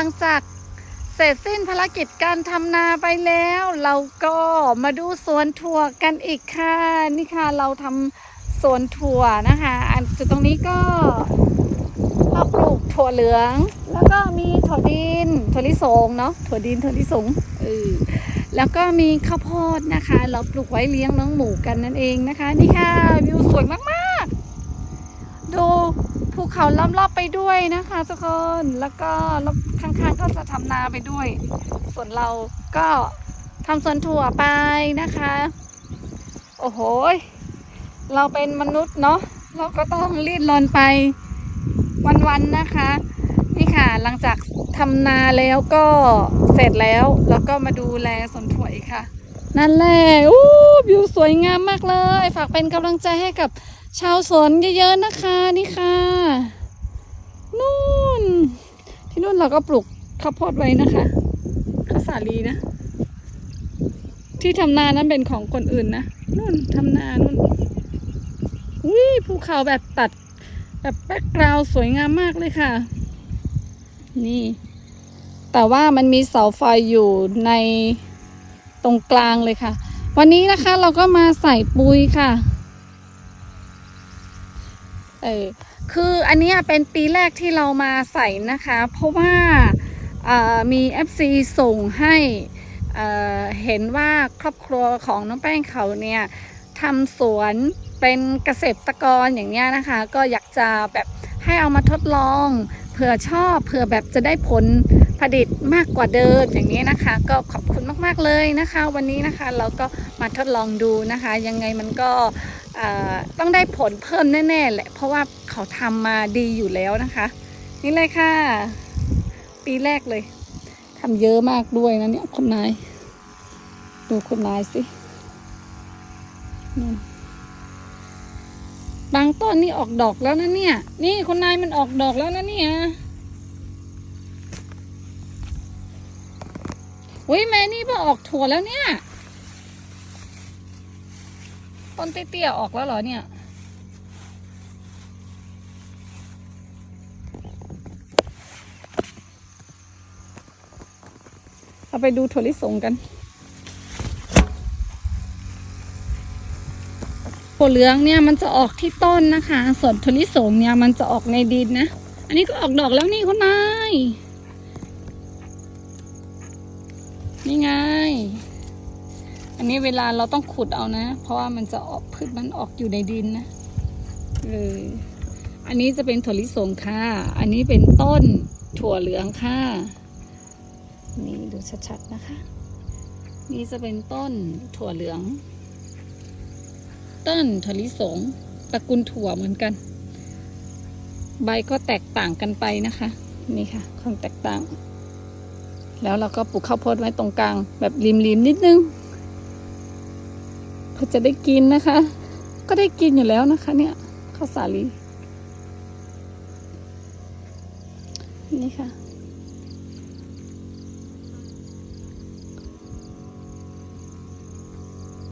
ลังจากเสร็จสิ้นภารกิจการทำนาไปแล้ว เราก็มาดูสวนถั่วกันอีกค่ะ นี่ค่ะเราทำสวนถั่วนะคะอันจุดตรงนี้ก็เราปลูกถั่วเหลือง แล้วก็มีถั่วดินถั่วลิสงเนาะถั่วดินถั่วลิสงเออแล้วก็มีข้าวโพดนะคะ เราปลูกไว้เลี้ยงน้องหมูกันนั่นเองนะคะ นี่ค่ะวิวสวยมากๆ ดูภูเขาล้อมรอบไปด้วยนะคะทุกคนแล้วก็รอบ ข้างๆก็จะทำนาไปด้วย ส่วนเราก็ทำสวนถั่วไปนะคะ โอ้โห เราเป็นมนุษย์เนาะเราก็ต้องรีดรนไปวันๆนะคะ นี่ค่ะหลังจากทำนาแล้วก็เสร็จแล้วแล้วก็มาดูแลสวนถั่วอีกค่ะ นั่นแหละอู้วิวสวยงามมากเลย ฝากเป็นกำลังใจให้กับชาวสวนเยอะๆนะคะนี่ค่ะนู่น ที่นู่นเราก็ปลูกข้าวโพดไว้นะคะข้าวสาลีนะ ที่ทำนานั้นเป็นของคนอื่นนะนู่นทำนานู่นอุ้ยภูเขาแบบตัด แบบแบ็กกราวสวยงามมากเลยค่ะ นี่ แต่ว่ามันมีเสาไฟอยู่ในตรงกลางเลยค่ะ วันนี้นะคะเราก็มาใส่ปุ๋ยค่ะ เออ คืออันนี้เป็นปีแรกที่เรามาใส่นะคะ เพราะว่าเอ่อมี FC ส่งให้เห็นว่าครอบครัวของน้องแป้งเขาเนี่ยทำสวนเป็นเกษตรกรอย่างเนี้ยนะคะ ก็อยากจะแบบให้เอามาทดลองเผื่อชอบเผื่อแบบจะได้ผลผลิตมากกว่าเดิมอย่างนี้นะคะ ก็ขอบคุณมากๆเลยนะคะ วันนี้นะคะเราก็มาทดลองดูนะคะ ยังไงมันก็ต้องได้ผลเพิ่มแน่ๆแหละ เพราะว่าเขาทำมาดีอยู่แล้วนะคะ นี่เลยค่ะ ปีแรกเลยทำเยอะมากด้วยนะเนี่ยคุณนาย ดูคุณนายสิบางต้นนี่ออกดอกแล้วนะเนี่ย นี่คุณนายมันออกดอกแล้วนะเนี่ยอุ้ยแม่นี่มาออกถั่วแล้วเนี่ย ต้นเตี้ยๆออกแล้วเหรอเนี่ย เราไปดูถั่วลิสงกันถั่วเหลืองเนี่ยมันจะออกที่ต้นนะคะ ส่วนถั่วลิสงเนี่ยมันจะออกในดินนะ อันนี้ก็ออกดอกแล้วนี่คุณนายนี่ไง อันนี้เวลาเราต้องขุดเอานะ เพราะว่ามันจะออกพืชมันออกอยู่ในดินนะเอออันนี้จะเป็นถั่วลิสงค่ะ อันนี้เป็นต้นถั่วเหลืองค่ะ นี่ดูชัดๆนะคะ นี่จะเป็นต้นถั่วเหลือง ต้นถั่วลิสงตระกูลถั่วเหมือนกัน ใบก็แตกต่างกันไปนะคะ นี่ค่ะความแตกต่าง แล้วเราก็ปลูกข้าวโพดไว้ตรงกลาง แบบริมๆนิดนึง พอจะได้กินนะคะ ก็ได้กินอยู่แล้วนะคะ เนี่ยข้าวสาลีนี่ค่ะ